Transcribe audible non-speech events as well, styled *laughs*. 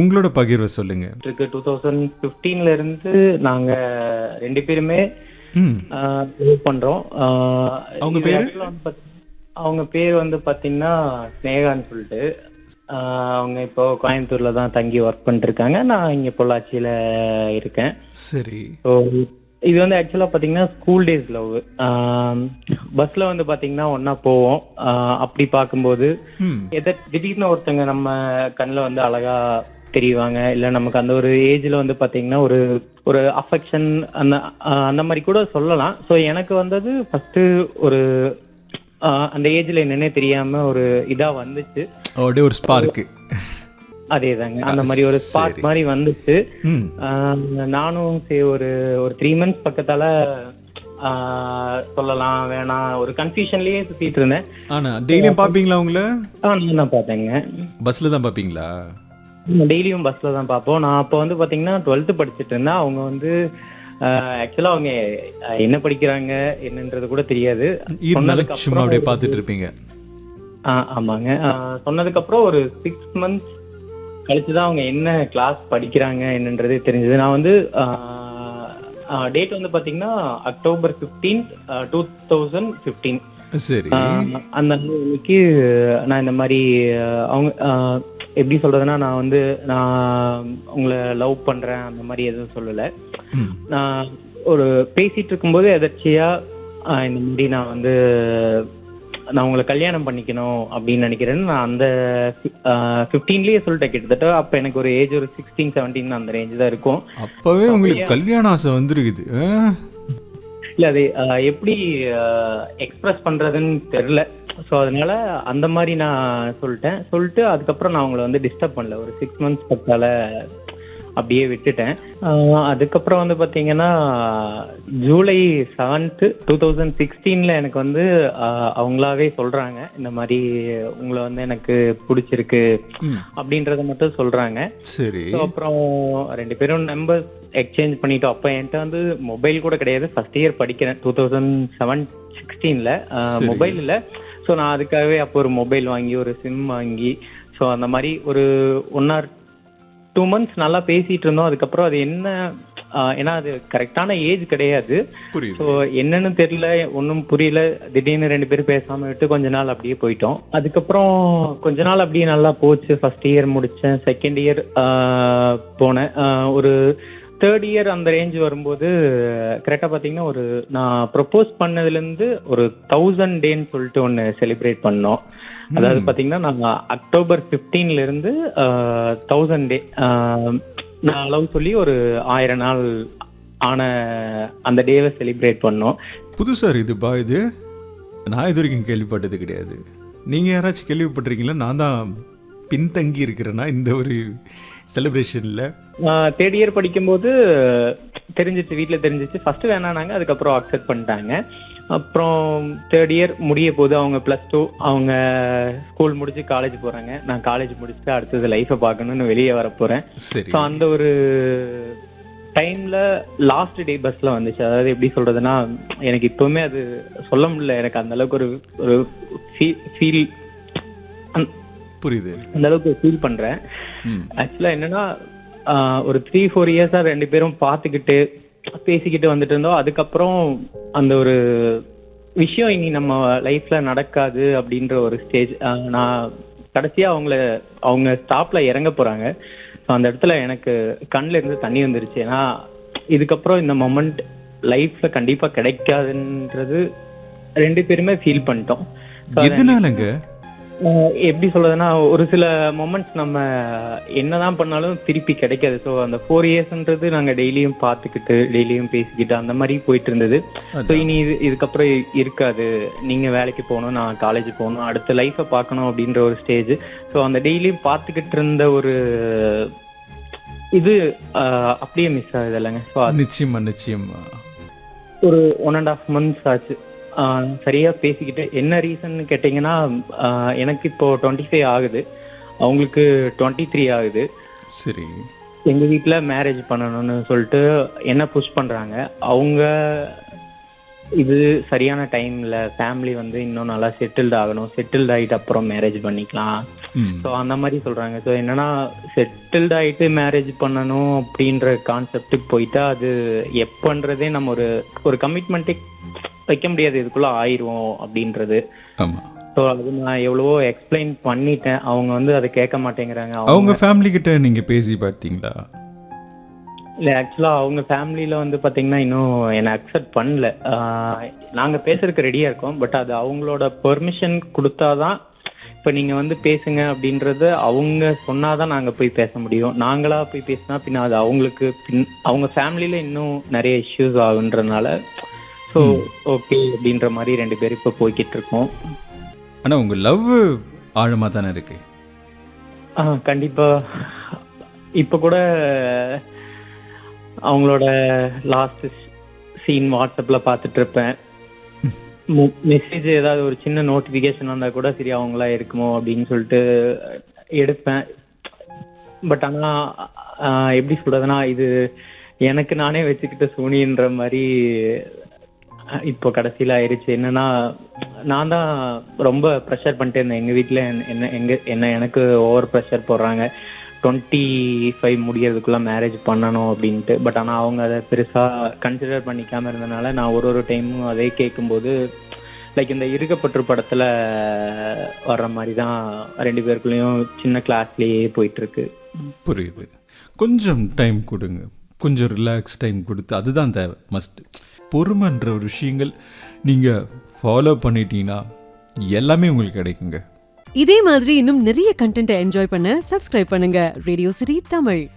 உங்களோட பகிர்வை சொல்லுங்க. இருக்கு. டூ தௌசண்ட் ஃபிஃப்டீன்ல இருந்து நாங்க ரெண்டு பேருமே பண்றோம். அவங்க பேரு? அவங்க பேர் வந்து பாத்தீங்கன்னா ஸ்னேகான்னு சொல்லிட்டு அவங்க இப்போ கோயம்புத்தூர்ல தான் தங்கி ஒர்க் பண்ணிட்டு இருக்காங்க நான் இங்க பொள்ளாச்சியில இருக்கேன். சரி. ஸோ இது வந்து ஆக்சுவலாக பார்த்தீங்கன்னா ஸ்கூல் டேஸ் லவ் பஸ்ஸில் வந்து பார்த்தீங்கன்னா ஒன்றா போவோம். அப்படி பார்க்கும்போது எதை திடீர்னு ஒருத்தங்க நம்ம கண்ணில் வந்து அழகா தெரிவாங்க. இல்லை நமக்கு அந்த ஒரு ஏஜில் வந்து பார்த்தீங்கன்னா ஒரு ஒரு அஃபெக்ஷன் அந்த அந்த மாதிரி கூட சொல்லலாம். ஸோ எனக்கு வந்தது ஃபஸ்ட்டு ஒரு அந்த ஏஜில் என்னன்னே தெரியாமல் ஒரு இதாக வந்துச்சு. அப்படியே ஒரு ஸ்பார்க்கு அதேதாங்க. அந்த மாதிரி ஒரு ஸ்பாட் மாதிரி வந்துச்சு. நானும் சரி ஒரு ஒரு த்ரீ மந்த்ஸ் பக்கத்தால சொல்லலாம் வேணாம் ஒரு கன்ஃபியூஷன்லயே சுத்திட்டு இருந்தேன். ஆனா டெய்லியும் பார்ப்பீங்களா உங்கள? நான் தான் பார்த்தேங்க பஸ்ல தான் பார்ப்பீங்களா டெய்லியும் பஸ்ல தான் பார்ப்போம். நான் அப்போ வந்து பாத்தீங்கன்னா டுவெல்த்து படிச்சுட்டு இருந்தேன். அவங்க வந்து ஆக்சுவலா அவங்க என்ன படிக்கிறாங்க என்னன்றது கூட தெரியாது. சும்மா அப்படியே பார்த்துட்டு இருப்பீங்க. ஆ, ஆமாங்க. ஆஹ் சொன்னதுக்கு அப்புறம் ஒரு சிக்ஸ் மந்த்ஸ் கழிச்சு தான் அவங்க என்ன கிளாஸ் படிக்கிறாங்க என்னன்றதே தெரிஞ்சது. நான் வந்து டேட் வந்து பாத்தீங்கன்னா October fifteen two thousand fifteen சரி. அந்த அன்னைக்கு நான் இந்த மாதிரி அவங்க எப்படி சொல்றதுன்னா நான் வந்து நான் உங்களை லவ் பண்றேன் அந்த மாதிரி எதுவும் சொல்லலை. நான் ஒரு பேசிட்டு இருக்கும்போது எதர்ச்சியா இந்த மாதிரி நான் வந்து நான் உங்களை கல்யாணம் பண்ணிக்கணும் அப்படின்னு நினைக்கிறேன் நான் அந்த ஃபிஃப்டீன்லயே சொல்லிட்டேன். கிட்டத்தட்ட அப்ப எனக்கு ஒரு ஏஜ் ஒரு சிக்ஸ்டீன் செவன்டீன் அந்த ரேஞ்ச் தான் இருக்கும். அப்பவே உங்களுக்கு கல்யாண ஆசை வந்துருக்குது? இல்ல அது எப்படி எக்ஸ்பிரஸ் பண்றதுன்னு தெரியல. ஸோ அதனால அந்த மாதிரி நான் சொல்லிட்டேன். சொல்லிட்டு அதுக்கப்புறம் நான் அவங்கள வந்து டிஸ்டர்ப் பண்ணல. ஒரு சிக்ஸ் மந்த்ஸ் பத்தால அப்படியே விட்டுட்டேன். அதுக்கப்புறம் வந்து பாத்தீங்கன்னா ஜூலை செவன்த்து டூ தௌசண்ட் சிக்ஸ்டீன்ல எனக்கு வந்து அவங்களாவே சொல்றாங்க. இந்த மாதிரி உங்களை வந்து எனக்கு பிடிச்சிருக்கு அப்படின்றத மட்டும் சொல்றாங்க. சரி. அப்புறம் ரெண்டு பேரும் நம்பர் எக்ஸ்சேஞ்ச் பண்ணிட்டோம். அப்போ என்கிட்ட வந்து மொபைல் கூட கிடையாது. ஃபர்ஸ்ட் இயர் படிக்கிறேன். டூ தௌசண்ட் செவன் சிக்ஸ்டீனில் மொபைல் இல்லை ஸோ நான் அதுக்காகவே அப்போ ஒரு மொபைல் வாங்கி ஒரு சிம் வாங்கி ஸோ அந்த மாதிரி ஒரு ஒன் ஆர் டூ மந்த்ஸ் நல்லா பேசிட்டு இருந்தோம். அதுக்கப்புறம் அது என்ன ஏன்னா அது கரெக்டான ஏஜ் கிடையாது. ஸோ என்னன்னு தெரியல ஒன்றும் புரியல. திடீர்னு ரெண்டு பேரும் பேசாம விட்டு கொஞ்ச நாள் அப்படியே போயிட்டோம். அதுக்கப்புறம் கொஞ்ச நாள் அப்படியே நல்லா போச்சு. ஃபர்ஸ்ட் இயர் முடிச்சேன். செகண்ட் இயர் போனேன். ஒரு தேர்ட் இயர் அந்த ரேஞ்ச் வரும்போது கரெக்டாக பார்த்தீங்கன்னா ஒரு நான் ப்ரப்போஸ் பண்ணதுலேருந்து ஒரு தௌசண்ட் டேன்னு சொல்லிட்டு ஒன்று செலிப்ரேட் பண்ணோம். அதாவது பார்த்தீங்கன்னா நாங்கள் அக்டோபர் 15 ல இருந்து தௌசண்ட் டே நான் லவ் சொல்லி ஒரு ஆயிரம் நாள் ஆன அந்த டேவை செலிப்ரேட் பண்ணோம். புதுசா இருக்குதுப்பா இது. நான் இது வரைக்கும் கேள்விப்பட்டது கிடையாது. நீங்க யாராச்சும் கேள்விப்பட்டிருக்கீங்களா? நான் தான் பின்தங்கி இருக்கிறேன்னா இந்த ஒரு செலிப்ரேஷன்ல தேர்ட் இயர் படிக்கும்போது தெரிஞ்சிச்சு வீட்டில் தெரிஞ்சிச்சு. ஃபர்ஸ்ட் வேணானாங்க அதுக்கப்புறம் அக்செப்ட் பண்ணிட்டாங்க. அப்புறம் தேர்ட் இயர் முடிய போது அவங்க ப்ளஸ் டூ அவங்க ஸ்கூல் முடிச்சு காலேஜ் போறாங்க. நான் காலேஜ் முடிச்சுட்டு அடுத்தது லைஃப்பை பார்க்கணும்னு வெளியே வர போறேன். ஸோ அந்த ஒரு டைம்ல லாஸ்ட் டே பஸ்ல வந்துச்சு. அதாவது எப்படி சொல்றதுன்னா எனக்கு இப்பவுமே அது சொல்ல முடியல. எனக்கு அந்த அளவுக்கு ஒரு ஒரு ஃபீல் புரியுது. அந்த அளவுக்கு ஃபீல் பண்றேன் ஆக்சுவலா என்னன்னா ஒரு த்ரீ ஃபோர் இயர்ஸா ரெண்டு பேரும் பார்த்துக்கிட்டு பேசிக்கிட்டு வந்துட்டு இருந்தோம். அதுக்கப்புறம் அந்த ஒரு விஷயம் இனி நம்ம லைஃப்ல நடக்காது அப்படின்ற ஒரு ஸ்டேஜ் நான் கடைசியா அவங்கள அவங்க ஸ்டாப்ல இறங்க போறாங்க. ஸோ அந்த இடத்துல எனக்கு கண்ணுல இருந்து தண்ணி வந்துருச்சு. ஏன்னா இதுக்கப்புறம் இந்த மொமெண்ட் லைஃப்ல கண்டிப்பா கிடைக்காதுன்றது ரெண்டு பேருமே ஃபீல் பண்ணிட்டோம். எதனாலங்க? எப்படி சொல்றதுன்னா ஒரு சில மொமெண்ட்ஸ் நம்ம என்னதான் பண்ணாலும் திருப்பி கிடைக்காது. ஸோ அந்த ஃபோர் இயர்ஸ்ன்றது நாங்க டெய்லியும் பார்த்துக்கிட்டு டெய்லியும் பேசிக்கிட்டு அந்த மாதிரி போயிட்டு இருந்தது. ஸோ இனி இது இதுக்கப்புறம் இருக்காது. நீங்க வேலைக்கு போகணும் நான் காலேஜ் போகணும் அடுத்த லைஃப்பை பார்க்கணும் அப்படின்ற ஒரு ஸ்டேஜ் ஸோ அந்த டெய்லியும் பார்த்துக்கிட்டு இருந்த ஒரு இது அப்படியே மிஸ் ஆகுது இல்லைங்க. நிச்சயமா நிச்சயமா. ஒரு ஒன் அண்ட் ஆஃப் மந்த்ஸ் ஆச்சு. சரியா பேசிக்கிட்டு என்ன ரீசன் கேட்டிங்கன்னா எனக்கு இப்போ டுவெண்ட்டி ஃபைவ் ஆகுது. அவங்களுக்கு டுவெண்ட்டி த்ரீ ஆகுது. சரி. எங்க வீட்ல மேரேஜ் பண்ணணும்னு சொல்லிட்டு என்ன புஷ் பண்றாங்க அவங்க இது சரியான டைம்ல ஃபேமிலி வந்து இன்னும் நல்லா செட்டில்டு ஆகணும். செட்டில்டு ஆகிட்டு அப்புறம் மேரேஜ் பண்ணிக்கலாம். ஸோ அந்த மாதிரி சொல்றாங்க. ஸோ என்னன்னா செட்டில்டு ஆயிட்டு மேரேஜ் பண்ணணும் அப்படின்ற கான்செப்டுக்கு போயிட்டா அது எப்பன்றதே நம்ம ஒரு ஒரு கமிட்மெண்ட்டே வைக்க முடியாது. இதுக்குள்ள ஆயிரும் அப்படின்றது. ஸோ அது நான் எவ்வளவோ எக்ஸ்பிளைன் பண்ணிட்டேன். அவங்க வந்து அதை கேட்க மாட்டேங்கிறாங்க. அவங்க ஃபேமிலி கிட்ட நீங்கள் பேசி பார்த்தீங்களா? இல்லை ஆக்சுவலாக அவங்க ஃபேமிலியில் வந்து பார்த்தீங்கன்னா இன்னும் என்னை அக்செப்ட் பண்ணல. நாங்கள் பேசுறதுக்கு ரெடியாக இருக்கோம். பட் அது அவங்களோட பெர்மிஷன் கொடுத்தாதான் இப்போ நீங்கள் வந்து பேசுங்க அப்படின்றது அவங்க சொன்னாதான் நாங்கள் போய் பேச முடியும். நாங்களா போய் பேசினா பின்ன அது அவங்களுக்கு பின் அவங்க ஃபேமிலியில் இன்னும் நிறைய இஷ்யூஸ் ஆகுன்றதுனால ஸோ ஓகே அப்படின்ற மாதிரி ரெண்டு பேரும் இப்போ போய்கிட்டு இருக்கோம் ஆனால் உங்கள் லவ் ஆழமாக தானே இருக்கு? ஆ கண்டிப்பா. இப்போ கூட அவங்களோட லாஸ்ட் சீன் வாட்ஸ்அப்ல பார்த்துட்டு இருப்பேன் *laughs* மெசேஜ் ஏதாவது ஒரு சின்ன நோட்டிஃபிகேஷன் வந்தா கூட சரி அவங்களா இருக்குமோ அப்படின்னு சொல்லிட்டு எடுப்பேன். பட் ஆனா ஆ, எப்படி சொல்றதுன்னா இது எனக்கு நானே வச்சுக்கிட்ட சூனின்ற மாதிரி இப்போ கடைசியில ஆயிடுச்சு என்னன்னா நான் தான் ரொம்ப ப்ரெஷர் பண்ணிட்டே இருந்தேன். எங்க வீட்டில் என்ன- என்ன எங்க என்ன எனக்கு ஓவர் ப்ரெஷர் போடுறாங்க. டுவெண்ட்டி ஃபைவ் முடியறதுக்குள்ள மேரேஜ் பண்ணணும் அப்படின்ட்டு. பட் ஆனால் அவங்க அதை பெருசாக கன்சிடர் பண்ணிக்காம இருந்தனால நான் ஒரு ஒரு டைமும் அதே கேட்கும்போது லைக் இந்த இருக்கப்பற்று படத்தில் வர்ற மாதிரி தான் ரெண்டு பேருக்குள்ளேயும் சின்ன கிளாஸ்லேயே போயிட்டுருக்கு. புரியுது. கொஞ்சம் டைம் கொடுங்க. கொஞ்சம் ரிலாக்ஸ் டைம் கொடுத்து அதுதான் தேவை. மஸ்ட் பொறுமைன்ற ஒரு விஷயங்கள் நீங்கள் ஃபாலோ பண்ணிட்டீங்கன்னா எல்லாமே உங்களுக்கு கிடைக்குங்க. இதே மாதிரி இன்னும் நிறைய கண்டென்ட்டை என்ஜாய் பண்ண சப்ஸ்கிரைப் பண்ணுங்க. ரேடியோ சிரி தமிழ்